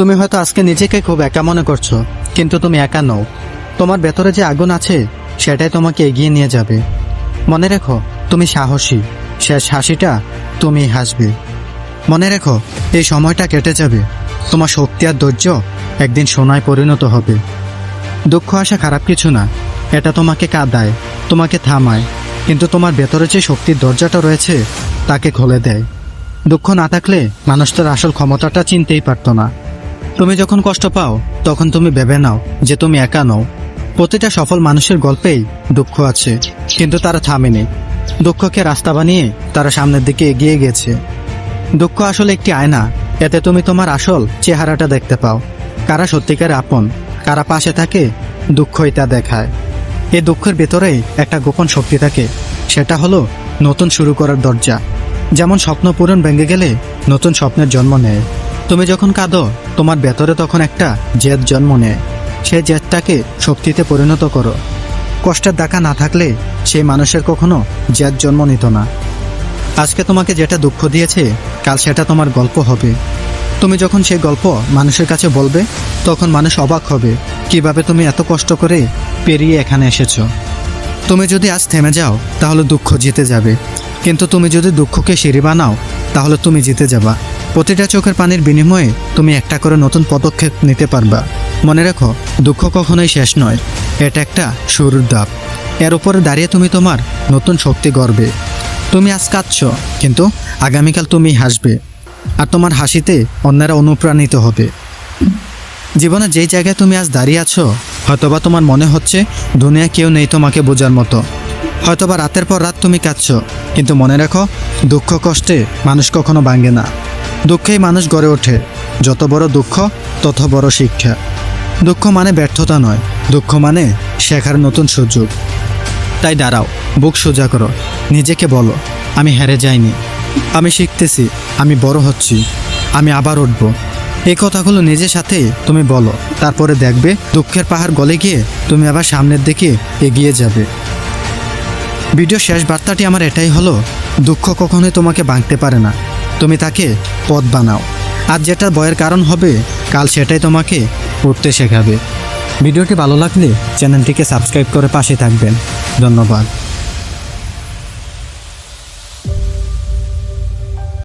তুমি হয়তো আজকে নিজেকে খুব একা মনে করছ, কিন্তু তুমি একা নও। তোমার ভেতরে যে আগুন আছে, সেটাই তোমাকে এগিয়ে নিয়ে যাবে। মনে রেখো, তুমি সাহসী। শেষ হাসিটা তুমি হাসবে। মনে রেখো, এই সময়টা কেটে যাবে। তোমার শক্তি আর ধৈর্য একদিন সোনায় পরিণত হবে। দুঃখ আসা খারাপ কিছু না। এটা তোমাকে কাঁদায়, তোমাকে থামায়। কিন্তু তোমার ভেতরে যে শক্তির দরজাটা রয়েছে, তাকে খুলে দেয়। দুঃখ না থাকলে মানুষ তার আসল ক্ষমতাটা চিনতেই পারতো না। তুমি যখন কষ্ট পাও, তখন তুমি ভেবে নাও যে তুমি একা নও। প্রতিটা সফল মানুষের গল্পেই দুঃখ আছে, কিন্তু তারা থামেনি। দুঃখকে রাস্তা বানিয়ে তারা সামনের দিকে এগিয়ে গেছে। দুঃখ আসলে একটি আয়না, এতে তুমি তোমার আসল চেহারাটা দেখতে পাও। কারা সত্যিকার আপন, কারা পাশে থাকে, দুঃখই তা দেখায়। এই দুঃখের ভেতরেই একটা গোপন শক্তি থাকে, সেটা হলো নতুন শুরু করার দরজা। যেমন স্বপ্ন পূরণ ভেঙে গেলে নতুন স্বপ্নের জন্ম নেয়। তুমি যখন কাঁদো, তোমার ভেতরে তখন একটা জেদ জন্ম নেয়। সেই জেদটাকে শক্তিতে পরিণত করো। কষ্টের দেখা না থাকলে সেই মানুষের কখনো জেদ জন্ম নিত না। আজকে তোমাকে যেটা দুঃখ দিয়েছে, কাল সেটা তোমার গল্প হবে। তুমি যখন সেই গল্প মানুষের কাছে বলবে, তখন মানুষ অবাক হবে, কীভাবে তুমি এত কষ্ট করে পেরিয়ে এখানে এসেছ। তুমি যদি আজ থেমে যাও, তাহলে দুঃখ জিতে যাবে। কিন্তু তুমি যদি দুঃখকে সিঁড়ি বানাও, তাহলে তুমি জিতে যাবা। প্রতিটা চোখের পানির বিনিময়ে তুমি একটা করে নতুন পদক্ষেপ নিতে পারবা। মনে রাখো, দুঃখ কখনোই শেষ নয়। এটা একটা শুরুর ধাপ। এর উপরে দাঁড়িয়ে তুমি তোমার নতুন শক্তি গড়বে। তুমি আজ কাঁদছ, কিন্তু আগামীকাল তুমি হাসবে। আর তোমার হাসিতে অন্যরা অনুপ্রাণিত হবে। জীবনে যেই জায়গায় তুমি আজ দাঁড়িয়ে আছো, হয়তোবা তোমার মনে হচ্ছে দুনিয়া কেউ নেই তোমাকে বোঝার মতো। হয়তোবা রাতের পর রাত তুমি কাঁদছ, কিন্তু মনে রাখো, দুঃখ কষ্টে মানুষ কখনো ভাঙে না। দুঃখেই মানুষ গড়ে ওঠে। যত বড় দুঃখ, তত বড় শিক্ষা। দুঃখ মানে ব্যর্থতা নয়, দুঃখ মানে শেখার নতুন সুযোগ। তাই দাঁড়াও, বুক সোজা করো, নিজেকে বলো, আমি হেরে যাইনি। আমি শিখতেছি, আমি বড় হচ্ছি, আমি আবার উঠব। এই কথাগুলো নিজের সাথে তুমি বলো, তারপরে দেখবে দুঃখের পাহাড় গলে গিয়ে তুমি আবার সামনের দিকে এগিয়ে যাবে। ভিডিও শেষ বার্তাটি আমার এটাই হলো, দুঃখ কখনোই তোমাকে ভাঙতে পারে না। তুমি তাকে পথ বানাও। আজ যেটা বয়ের কারণ হবে, কাল সেটাই তোমাকে উঠতে শেখাবে। ভিডিওটি ভালো লাগলে চ্যানেলটিকে সাবস্ক্রাইব করে পাশে থাকবেন। ধন্যবাদ।